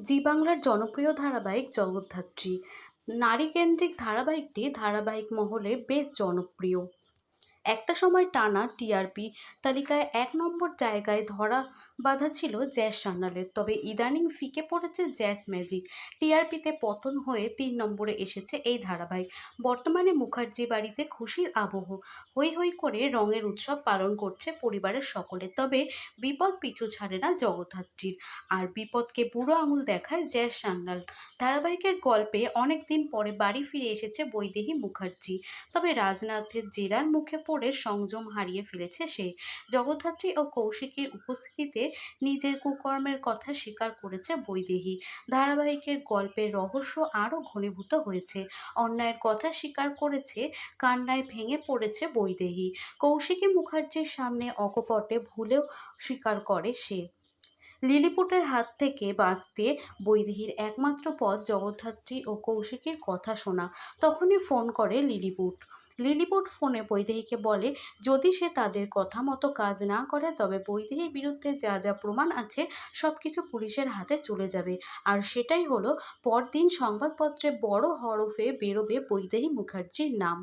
জি বাংলার জনপ্রিয় ধারাবাহিক জগদ্ধাত্রী। নারীকেন্দ্রিক ধারাবাহিকটি ধারাবাহিক মহলে বেশ জনপ্রিয়। একটা সময় টানা টিআরপি তালিকায় এক নম্বর জায়গায় ধরা বাঁধা ছিল জ্যাস সান্যালের তবে ইদানিং ফিকে পড়েছে জ্যাস ম্যাজিক। টিআরপিতে পতন হয়ে তিন নম্বরে এসেছে এই ধারাবাহিক। বর্তমানে মুখার্জি বাড়িতে খুশির আবহ। হই হই করে রঙের উৎসব পালন করছে পরিবারের সকলে। তবে বিপদ পিছু ছাড়ে না জগদ্ধাত্রীর। আর বিপদকে বুড়ো আঙুল দেখায় জ্যাস সান্যাল ধারাবাহিকের গল্পে অনেক দিন পরে বাড়ি ফিরে এসেছে বৈদেহী মুখার্জি। তবে রাজনাথের জেরার মুখে পড়ে সংযম হারিয়ে ফেলেছে সে। জগদ্ধাত্রী ও কৌশিকীর উপস্থিতিতে নিজের কুকর্মের কথা স্বীকার করেছে বৈদেহী। ধারাবাহিকের গল্পের রহস্য আরও ঘনীভূত হয়েছে। অন্যায়ের কথা স্বীকার করেছে, কান্নায় ভেঙে পড়েছে বৈদেহী। কৌশিকী মুখার্জির সামনে অকপটে ভুলেও স্বীকার করে সে। লিলিপুটের হাত থেকে বাঁচতে বৈদেহীর একমাত্র পথ জগদ্ধাত্রী ও কৌশিকীর কথা শোনা। তখনই ফোন করে লিলিপুট। লিলিপুট ফোনে বৈদেহীকে বলে, যদি সে তাদের কথা মতো কাজ না করে, তবে বৈদেহীর বিরুদ্ধে যা যা প্রমাণ আছে সব কিছু পুলিশের হাতে চলে যাবে। আর সেটাই হলো, পরদিন সংবাদপত্রে বড় হরফে বেরোবে বৈদেহী মুখার্জির নাম।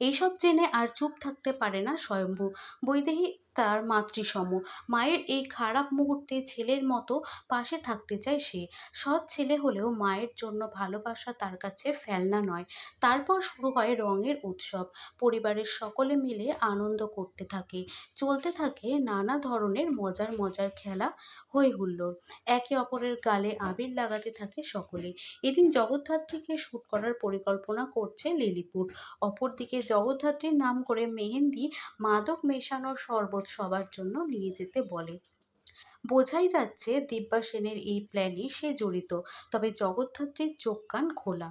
এইসব জেনে আর চুপ থাকতে পারে না স্বয়ম্ভু। বৈদেহী তার মাতৃসম। মায়ের এই খারাপ মুহূর্তে ছেলের মতো পাশে থাকতে চায় সে। সৎ ছেলে হলেও মায়ের জন্য ভালোবাসা তার কাছে ফেলনা নয়। তারপর শুরু হয় রঙের উৎসব। পরিবারের সকলে মিলে আনন্দ করতে থাকে। চলতে থাকে নানা ধরনের মজার মজার খেলা হই হুল্লোড় একে অপরের গালে আবির লাগাতে থাকে সকলে। এদিন জগদ্ধাত্রীকে শ্যুট করার পরিকল্পনা করছে লিলিপুর। অপরদিকে জগদ্ধাত্রীর নাম করে মেহেন্দি মাদক মেশানোর শরবত সবার জন্য নিয়ে যেতে বলে। বোঝাই যাচ্ছে দিব্যা সেনের এই প্ল্যানে সে জড়িত, তবে জগদ্ধাত্রীর চোখ কান খোলা।